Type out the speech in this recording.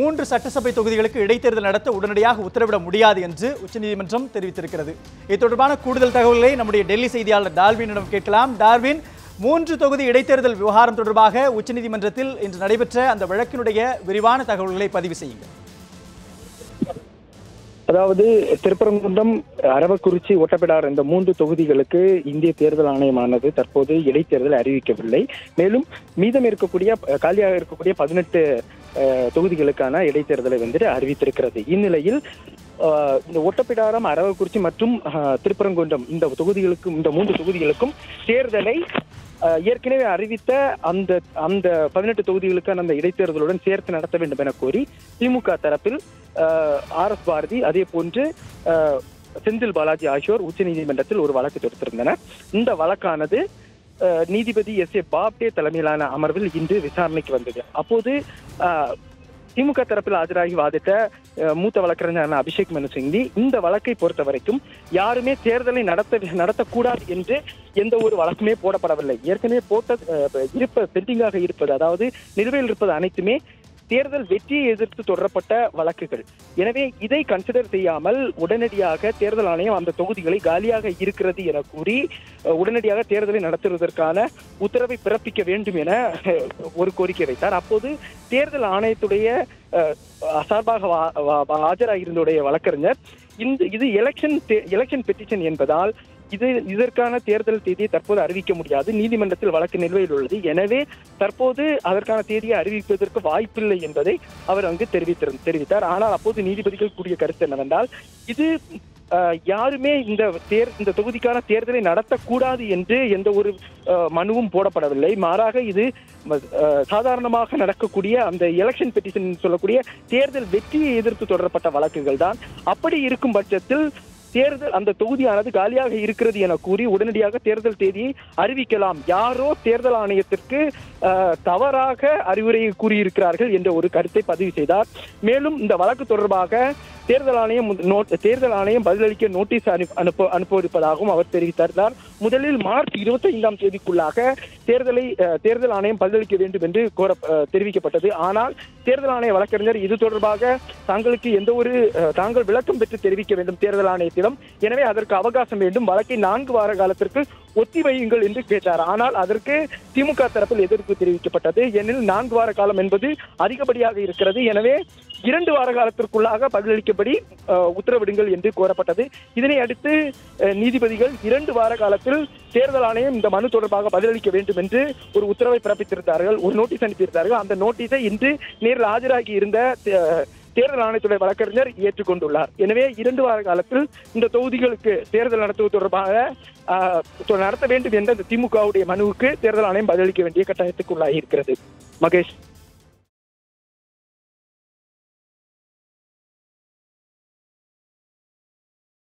மூன்று சட்டசபை தொகுதிகளுக்கு இடைத்தேர்தல் நடத்த உடனடியாக உத்தரவிட முடியாது என்று உச்சநீதிமன்றம் தெரிவித்திருக்கிறது. இது தொடர்பான கூடுதல் தகவல்களை நம்முடைய டெல்லி செய்தியாளர் டார்வினிடம் கேட்கலாம். டார்வின் மூன்று தொகுதி இடைத்தேர்தல் விவகாரம் தொடர்பாக உச்சநீதிமன்றத்தில் இன்று நடைபெற்ற அந்த வழக்கினுடைய விரிவான தகவல்களை பதிவு செய்யுங்கள். அதாவது திருப்பரங்குன்றம் அரவக்குறிச்சி ஒட்டப்பிடார் இந்த மூன்று தொகுதிகளுக்கு இந்திய தேர்தல் ஆணையமானது தற்போது இடைத்தேர்தல் அறிவிக்கவில்லை. மேலும் மீதம் இருக்கக்கூடிய காலியாக இருக்கக்கூடிய பதினெட்டு தொகுதிகளுக்கான இடைத்தேர்தலை வந்துட்டு அறிவித்திருக்கிறது. இந்நிலையில் இந்த ஒட்டப்பிடாரம் அரவக்குறிச்சி மற்றும் திருப்பரங்குன்றம் இந்த தொகுதிகளுக்கும் இந்த மூன்று தொகுதிகளுக்கும் தேர்தலை ஏற்கனவே அறிவித்த அந்த அந்த பதினெட்டு தொகுதிகளுக்கான அந்த இடைத்தேர்தலுடன் சேர்த்து நடத்த வேண்டும் என கோரி திமுக தரப்பில் ஆர் எஸ் பாரதி அதே போன்று செந்தில் பாலாஜி ஆகியோர் உச்சநீதிமன்றத்தில் ஒரு வழக்கு தொடுத்திருந்தனர். இந்த வழக்கானது நீதிபதி எஸ் ஏ பாப்டே தலைமையிலான அமர்வில் இன்று விசாரணைக்கு வந்தது. அப்போது திமுக தரப்பில் ஆஜராகி வாதிட்ட மூத்த வழக்கறிஞரான அபிஷேக் மனு சிங்வி இந்த வழக்கை பொறுத்த வரைக்கும் யாருமே தேர்தலை நடத்த நடத்தக்கூடாது என்று எந்த ஒரு வழக்குமே போடப்படவில்லை. ஏற்கனவே போட்ட இருப்ப பெண்டிங்காக இருப்பது அதாவது நிலுவையில் இருப்பது அனைத்துமே தேர்தல் வெற்றியை எதிர்த்து தொடரப்பட்ட வழக்குகள். எனவே இதை கன்சிடர் செய்யாமல் உடனடியாக தேர்தல் ஆணையம் அந்த தொகுதிகளை காலியாக இருக்கிறது என கூறி உடனடியாக தேர்தலை நடத்துவதற்கான உத்தரவை பிறப்பிக்க வேண்டும் என ஒரு கோரிக்கை வைத்தார். அப்போது தேர்தல் ஆணையத்துடைய சார்பாக வா- வா- வழக்கறிஞர் இந்த இது எலெக்ஷன் எலெக்ஷன் பெட்டிஷன் என்பதால் இது இதற்கான தேர்தல் தேதியை தற்போது அறிவிக்க முடியாது. நீதிமன்றத்தில் வழக்கு நிலுவையில் உள்ளது. எனவே தற்போது அதற்கான தேதியை அறிவிப்பதற்கு வாய்ப்பில்லை என்பதை அவர் அங்கு தெரிவித்திரு தெரிவித்தார். ஆனால் அப்போது நீதிபதிகள் கூடிய கருத்து என்னவென்றால் இது யாருமே இந்த தேர் இந்த தொகுதிக்கான தேர்தலை நடத்தக்கூடாது என்று எந்த ஒரு மனுவும் போடப்படவில்லை. மாறாக இது சாதாரணமாக நடக்கக்கூடிய அந்த எலெக்ஷன் பெட்டிஷன் சொல்லக்கூடிய தேர்தல் வெற்றியை எதிர்த்து தொடரப்பட்ட வழக்குகள் தான் அப்படி இருக்கும் பட்சத்தில் தேர்தல் அந்த தொகுதியானது காலியாக இருக்கிறது என கூறி உடனடியாக தேர்தல் தேதியை அறிவிக்கலாம். யாரோ தேர்தல் ஆணையத்திற்கு அஹ், தவறாக அறிவுரை கூறியிருக்கிறார்கள் என்ற ஒரு கருத்தை பதிவு செய்தார். மேலும் இந்த வழக்கு தொடர்பாக தேர்தல் ஆணையம் தேர்தல் ஆணையம் பதிலளிக்க நோட்டீஸ் அனுப்ப அனுப்ப அனுப்பவிருப்பதாகவும் அவர் தெரிவித்தார். முதலில் மார்ச் இருபத்தி ஐந்தாம் தேதிக்குள்ளாக தேர்தலை தேர்தல் ஆணையம் பதிலளிக்க வேண்டும் என்று கோர தெரிவிக்கப்பட்டது. ஆனால் தேர்தல் ஆணைய வழக்கறிஞர் இது தொடர்பாக தாங்களுக்கு எந்த ஒரு தாங்கள் விளக்கம் பெற்று தெரிவிக்க வேண்டும் தேர்தல் ஆணையத்திடம். எனவே அதற்கு அவகாசம் வேண்டும். வழக்கை நான்கு வார காலத்திற்கு ஒத்தி வையுங்கள் என்று கேட்டார். ஆனால் அதற்கு திமுக தரப்பில் எதிர்ப்பு தெரிவிக்கப்பட்டது. ஏனெனில் நான்கு வார காலம் என்பது அதிகப்படியாக இருக்கிறது. எனவே இரண்டு வார காலத்திற்குள்ளாக பதிலளிக்கப்படி உத்தரவிடுங்கள் என்று கோரப்பட்டது. இதனை அடுத்து நீதிபதிகள் இரண்டு வார காலத்தில் தேர்தல் ஆணையம் இந்த மனு தொடர்பாக பதிலளிக்க வேண்டும் என்று ஒரு உத்தரவை பிறப்பித்திருந்தார்கள் ஒரு நோட்டீஸ் அனுப்பியிருந்தார்கள். அந்த நோட்டீஸை இன்று நேரில் ஆஜராகி இருந்த தே- தேர்தல் ஆணையத்துறை வழக்கறிஞர் ஏற்றுக்கொண்டுள்ளார். எனவே இரண்டு வார காலத்தில் இந்த தொகுதிகளுக்கு தேர்தல் நடத்துவது தொடர்பாக ஆஹ், நடத்த வேண்டும் என்ற இந்த திமுகவுடைய மனுவுக்கு தேர்தல் ஆணையம் பதிலளிக்க வேண்டிய கட்டாயத்துக்கு உள்ளாகி இருக்கிறது. மகேஷ்.